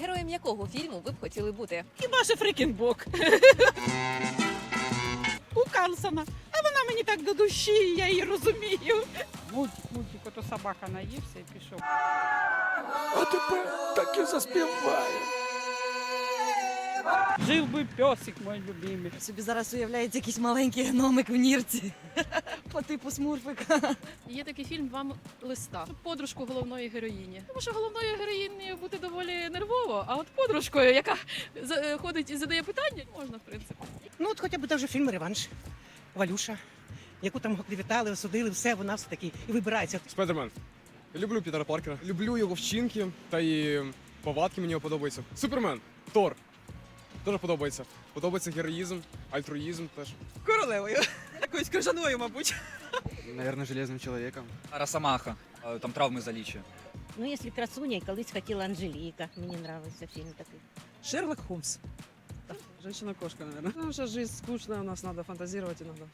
Героєм якого фільму ви б хотіли бути? Хіба що Фрикінбок? У Карлсона. А вона мені так до душі, я її розумію. Мультик, мультик, ото собака наївся і пішов. А тепер так і заспіває. Жив би песик мій любимий. Собі зараз уявляється якийсь маленький гномик в нірці по типу смурфика. Є такий фільм Два м- листа. Подружку головної героїні. Тому що головною героїнею бути доволі а от подружкою, яка е, ходить і задає питання, можна в принципі. Ну, от хоча б даже фільм Реванш. Валюша, яку там клівітали, осудили, все, вона все таки і вибирається. Спайдермен. Люблю Пітера Паркера. Люблю його вчинки та і повадки мені подобаються. Супермен. Тор. Теж подобається. Подобається героїзм, альтруїзм теж. Королевою. Якоюсь крижаною, мабуть. Наверное, железным человеком. Росомаха, е, там травми залічує. Ну, якщо красуня, колись хотіла Анжеліка. Мені нравився фільм такий. Шерлок Холмс. Женщина-кошка, наверное. Потому что жизнь скучная, у нас надо фантазировать иногда.